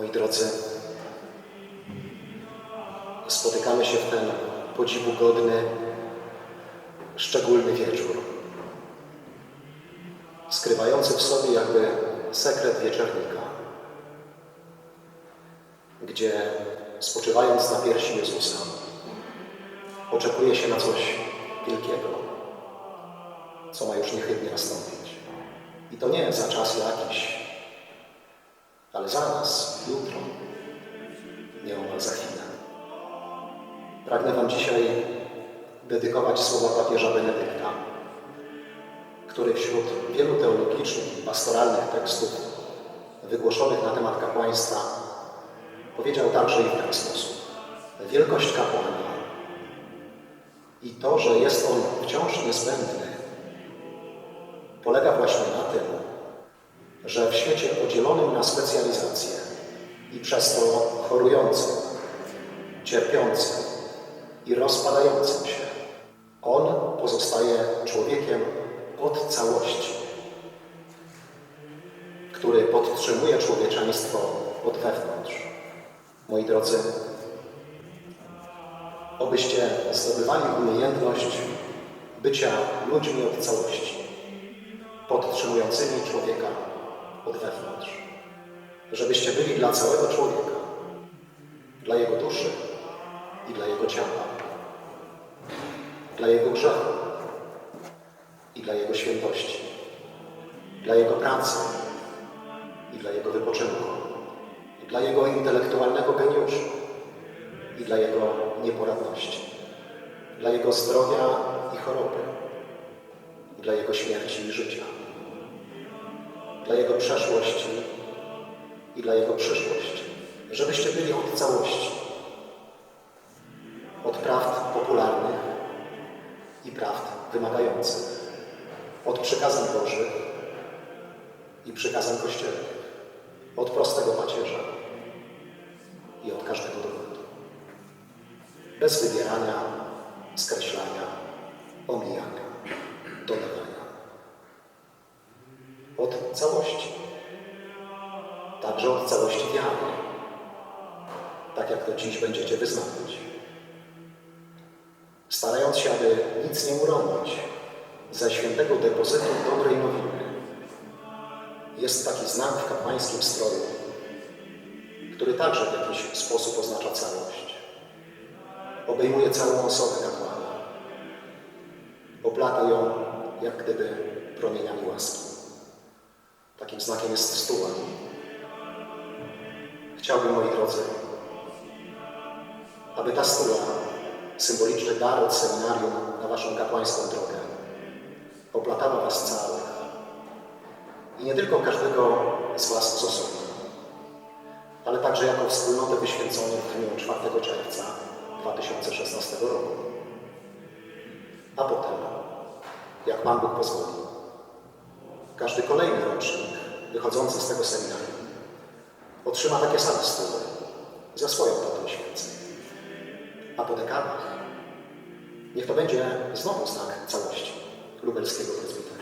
Moi drodzy, spotykamy się w ten podziwu godny, szczególny wieczór, skrywający w sobie jakby sekret wieczernika, gdzie spoczywając na piersi Jezusa, oczekuje się na coś wielkiego, co ma już niechybnie nastąpić. I to nie za czas jakiś, ale zaraz, jutro, nieomal za chwilę. Pragnę Wam dzisiaj dedykować słowa papieża Benedykta, który wśród wielu teologicznych i pastoralnych tekstów wygłoszonych na temat kapłaństwa powiedział także i w ten sposób. Wielkość kapłana i to, że jest on wciąż niezbędny, polega właśnie na tym, że w świecie podzielonym na specjalizacje i przez to chorującym, cierpiącym i rozpadającym się, on pozostaje człowiekiem od całości, który podtrzymuje człowieczeństwo od wewnątrz. Moi drodzy, obyście zdobywali umiejętność bycia ludźmi od całości, podtrzymującymi człowieka od wewnątrz. Żebyście byli dla całego człowieka, dla jego duszy i dla jego ciała, dla jego grzechu i dla jego świętości, dla jego pracy i dla jego wypoczynku, dla jego intelektualnego geniuszu i dla jego nieporadności, dla jego zdrowia i choroby, dla jego śmierci i życia, dla jego przeszłości i dla jego przyszłości, żebyście byli od całości, od prawd popularnych i prawd wymagających, od przykazań Bożych i przykazań kościelnych, od prostego pacierza i od każdego dowodu. Bez wybierania, skreślania, omijania, Od całości. Także od całości wiary. Tak jak to dziś będziecie wyznawać. Starając się, aby nic nie uronić ze świętego depozytu dobrej nowiny. Jest taki znak w kapłańskim stroju, który także w jakiś sposób oznacza całość. Obejmuje całą osobę kapłana. Oplata ją jak gdyby promieniami łaski. Takim znakiem jest stuła. Chciałbym, moi drodzy, aby ta stuła, symboliczny dar od seminarium na waszą kapłańską drogę, oplatała was całych. I nie tylko każdego z was z osobna, ale także jako wspólnotę wyświęconych w dniu 4 czerwca 2016 roku. A potem, jak Pan Bóg pozwoli, każdy kolejny rocznik wychodzący z tego seminarium otrzyma takie same stóły za swoją datą święceń. A po dekadach niech to będzie znowu znak całości lubelskiego prezbiterium.